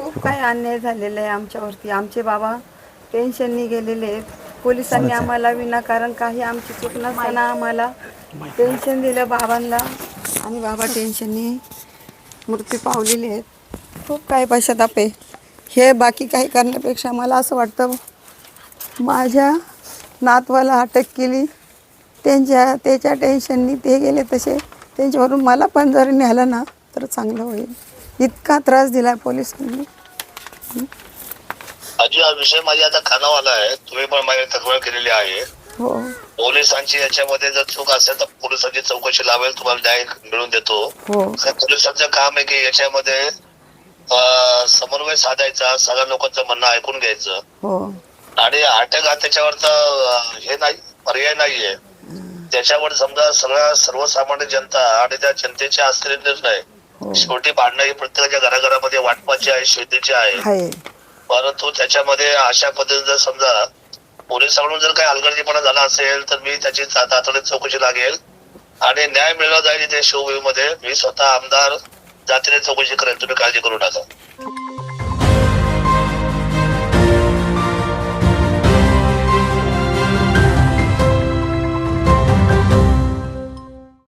खूप काही अन्याय झालेला आहे आमच्यावरती. आमचे बाबा टेन्शननी गेलेले आहेत. पोलिसांनी आम्हाला विनाकारण काही आमची चूक नसताना आम्हाला टेन्शन दिलं बाबांना. आणि बाबा टेन्शननी मृत्यू पावलेले आहेत. खूप काही पश्चाताप आहे. हे बाकी काही करण्यापेक्षा मला असं वाटतं माझ्या नातवाला अटक केली. त्यांच्या त्याच्या टेन्शननी ते गेले तसे. त्यांच्यावरून मला पण जर न्यालं ना तर चांगलं होईल. इतका त्रास दिला पोलिसांनी. अजून हा विषय माझ्या आता खानावाला आहे. तुम्ही पण माझी तक्रार केलेली आहे. हो. पोलिसांची याच्यामध्ये जर चूक असेल तर पोलिसांची चौकशी लावेल तुम्हाला न्याय मिळवून देतो. हो. तर पोलिसांचं काम आहे की याच्यामध्ये अं, समन्वय साधायचा सगळ्या लोकांचं म्हणणं ऐकून घ्यायचं. हो. आणि अटक हा त्याच्यावरचा अं, हे नाही पर्याय नाहीये. त्याच्यावर समजा सगळ्या सर्वसामान्य जनता आणि त्या जनतेचे असलेले निर्णय शेवटी भांडणं ही प्रत्येकाच्या घराघरामध्ये वाटपाची आहे शेतीची आहे. परंतु त्याच्यामध्ये अशा पद्धतीने जर समजा पोलिसांकडून जर काही हलगर्जीपणा झाला असेल तर मी त्याची तातडीत चौकशी लागेल. आणि न्याय मिळला जाईल इथे शिवभूमीमध्ये. मी स्वतः आमदार जातीने चौकशी करेल. तुम्ही काळजी करू नका.